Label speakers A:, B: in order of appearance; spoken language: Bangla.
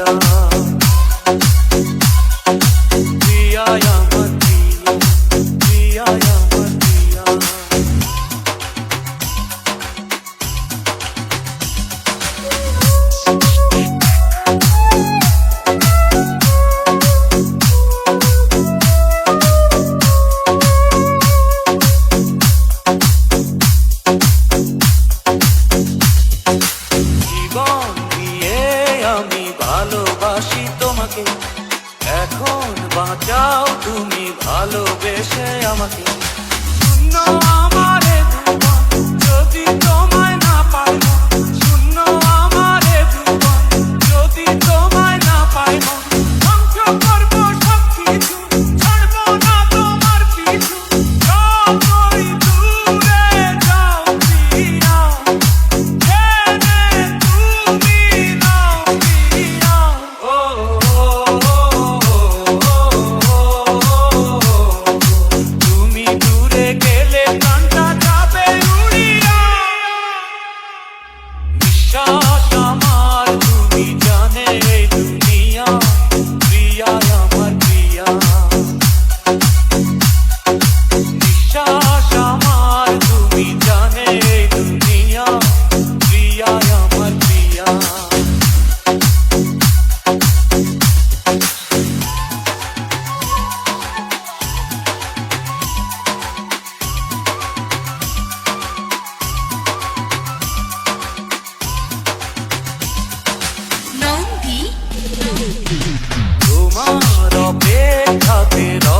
A: আমার প্রিয়া বাঁচাও তুমি ভালোবেসে আমাকে। no.